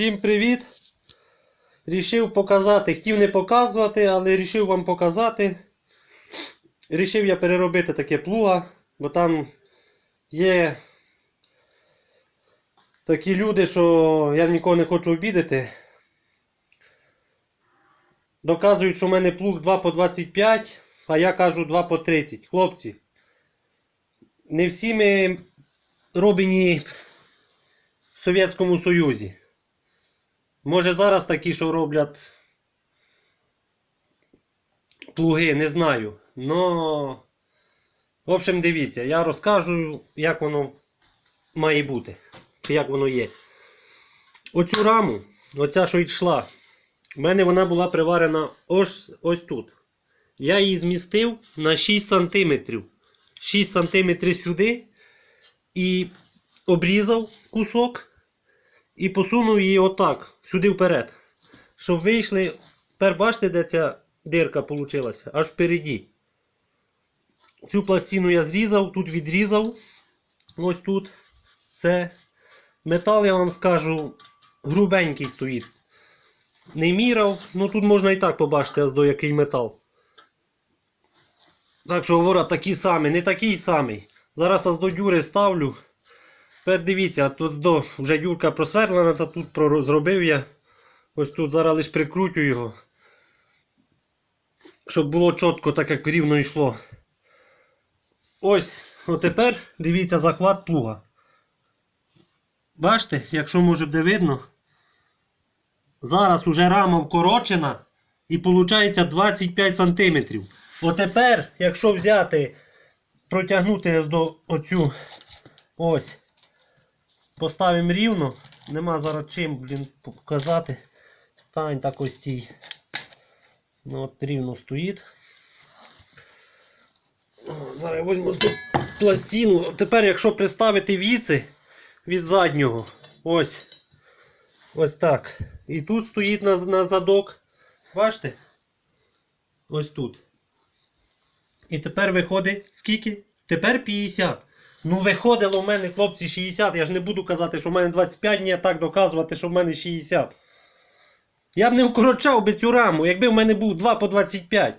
Всім привіт! Рішив показати, хотів не показувати, але рішив вам показати. Рішив я переробити таке плуга, бо там є такі люди, що я нікого не хочу обідати. Доказують, що в мене плуг 2 по 25, а я кажу 2 по 30. Хлопці, не всі ми робені в Совєтському Союзі. Може зараз такі, що роблять плуги, не знаю. Но, в общем, дивіться, я розкажу, як воно має бути. Як воно є. Оцю раму, оця, що йшла, в мене вона була приварена ось, ось тут. Я її змістив на 6 см. 6 см сюди і обрізав кусок і посунув її отак, сюди вперед. Щоб вийшли. Тепер бачите, де ця дирка вийшла? Аж впереді. Цю пластину я зрізав, тут відрізав. Ось тут. Це метал, я вам скажу, грубенький стоїть. Не міряв, ну тут можна і так побачити, аж до який метал. Так що говорять такі самі, не такий самий. Зараз аж до дюри ставлю. Тепер дивіться, тут вже дюрка просверлена, та тут зробив я. Ось тут зараз лише прикрутю його. Щоб було чітко, так як рівно йшло. Ось, отепер дивіться захват плуга. Бачите, якщо може буде видно. Зараз уже рама вкорочена і виходить 25 см. Отепер, якщо взяти, протягнути до оцю ось. Поставимо рівно. Нема зараз чим, блін, показати. Стань так ось цій. Ну от рівно стоїть. Зараз я візьму пластину. Тепер, якщо приставити віці від заднього, ось. Ось так. І тут стоїть на, на задок. Бачите? Ось тут. І тепер виходить скільки? Тепер 50. Ну, виходило в мене, хлопці, 60. Я ж не буду казати, що в мене 25, ні, а так доказувати, що в мене 60. Я б не вкорочав би цю раму, якби в мене був 2 по 25.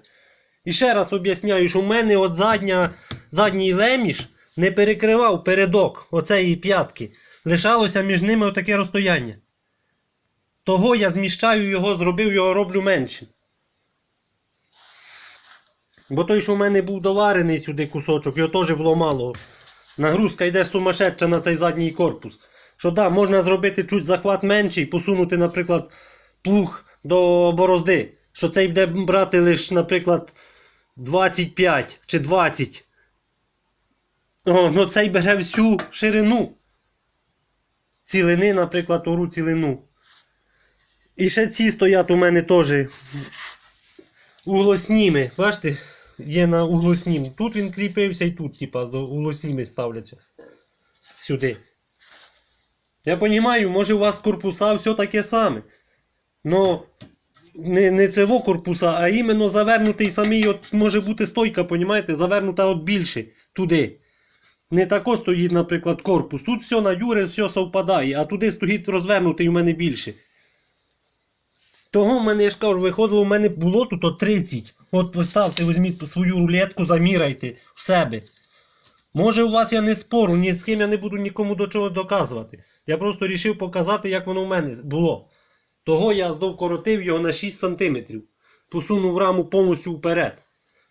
І ще раз об'ясняю, що в мене от задня, задній леміш не перекривав передок оцеї п'ятки. Лишалося між ними отаке розстояння. Того я зміщаю його, зробив його, роблю меншим. Бо той, що в мене був доварений сюди кусочок, його теж було мало. Нагрузка йде сумасшедша на цей задній корпус. Що да, можна зробити чуть захват менший, посунути, наприклад, плуг до борозди. Що цей буде брати лише, наприклад, 25 чи 20. О, ну цей бере всю ширину. Цілини, наприклад, ору цілину. І ще ці стоять у мене теж углосніми. Бачите? Є на углоснім. Тут він кріпився і тут, типа, углосніми ставляться. Сюди. Я розумію, може у вас корпуса все таке саме. Но не, не цього корпуса, а іменно завернутий самий, от може бути стойка, понімаєте, завернута от більше туди. Не тако стоїть, наприклад, корпус. Тут все на дюри, все совпадає, а туди стоїть розвернутий у мене більше. Того в мене, я ж кажу, виходило, у мене було тут от 30. От поставте, візьміть свою рулетку, заміряйте в себе. Може, у вас я не спору, ні з ким я не буду нікому до чого доказувати. Я просто вирішив показати, як воно в мене було. Того я знов коротив його на 6 см. Посунув раму повністю вперед.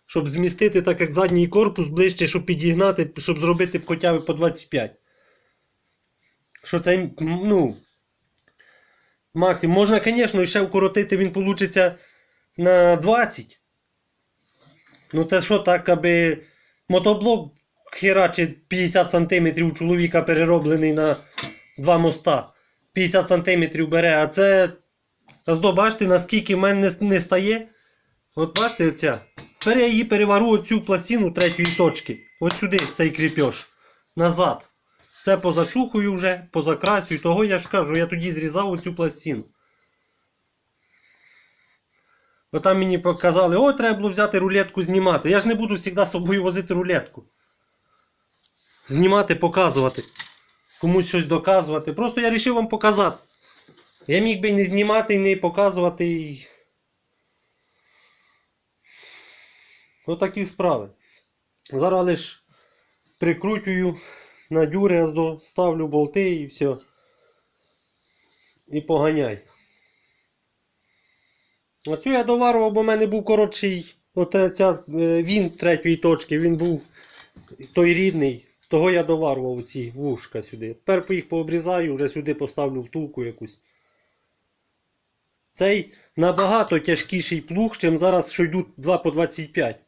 Щоб змістити так як задній корпус ближче, щоб підігнати, щоб зробити хоча б по 25. Що це, ну. Максимум. Можна, звісно, ще вкоротити, він вийде на 20. Ну це що так, аби мотоблок херачить 50 см чоловіка перероблений на два моста. 50 см бере, а це. Роздо, бачите, наскільки в мене не, стає. От бачите оця. Тепер я її перевару оцю пластину третьої точки. От сюди цей кріпеж. Назад. Це позачухую вже, позакрасюю. Того я ж кажу, я тоді зрізав оцю пластину. Бо там мені показали, о, треба було взяти рулетку знімати. Я ж не буду завжди з собою возити рулетку. Знімати, показувати. Комусь щось доказувати. Просто я вирішив вам показати. Я міг би не знімати, не показувати. І... Отакі справи. Зараз лиш прикручую на дюри, ставлю болти і все. І поганяй. Оцю я доварував, бо в мене був коротший. Ця, е, він третьої точки, він був той рідний. Того я доварував ці вушка сюди. Тепер їх пообрізаю, вже сюди поставлю втулку якусь. Цей набагато тяжкіший плуг, чим зараз, що йдуть 2 по 25.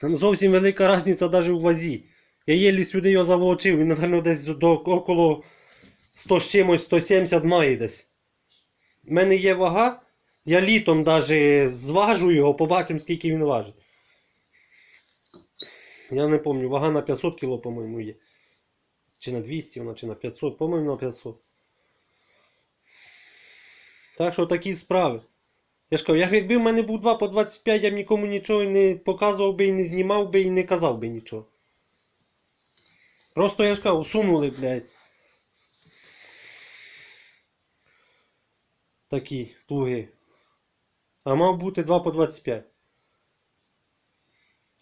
Там зовсім велика різниця навіть у вазі. Я єлі сюди його заволочив, він, напевно, десь до около 100 з чимось, 170 має десь. У мене є вага, я літом навіть зважу його, побачимо, скільки він важить. Я не пам'ятаю, вага на 500 кг, по-моєму, є. Чи на 200 вона, чи на 500, по-моєму, на 500. Так що такі справи. Я ж кажу, як- якби в мене був 2 по 25, я б нікому нічого не показував би і не знімав би і не казав би нічого. Просто я ж кажу, усунули, блядь. Такі плуги. А мав бути 2 по 25.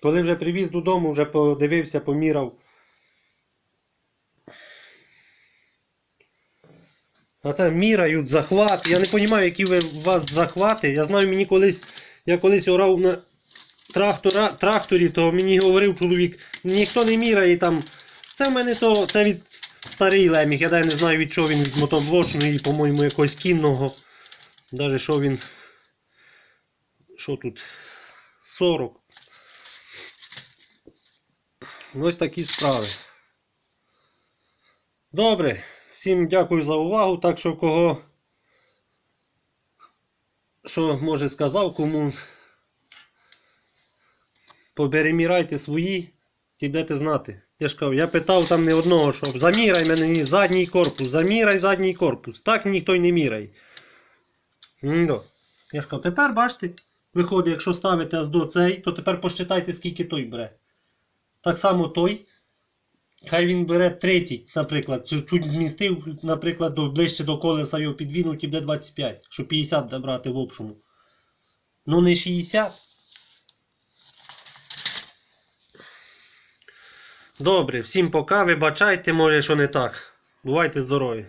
Коли вже привіз додому, вже подивився, поміряв. А це мірають захват. Я не розумію, які ви, у вас захвати. Я знаю, мені колись, я колись орав на трактора, тракторі, то мені говорив чоловік, ніхто не міряє там. Це в мене то це від старий леміг. Я навіть не знаю від чого він від мотоблочної, по-моєму, якогось кінного. Даже що він. Що тут? 40. Ось такі справи. Добре. Всім дякую за увагу. Так що кого. Що може сказав, кому поперемірайте свої, ті будете знати. Я ж кажу, я питав там не одного, що заміряй мене ні, задній корпус, заміряй задній корпус. Так ніхто й не міряє. Ну, я ж кажу, тепер бачите, виходить, якщо ставите аж до цей, то тепер посчитайте, скільки той бере. Так само той. Хай він бере 30, наприклад, чуть змістив, наприклад, ближче до колеса його підвінуть і буде 25, щоб 50 брати в общому. Ну не 60. Добре, всім пока, вибачайте, може, що не так. Бувайте здорові.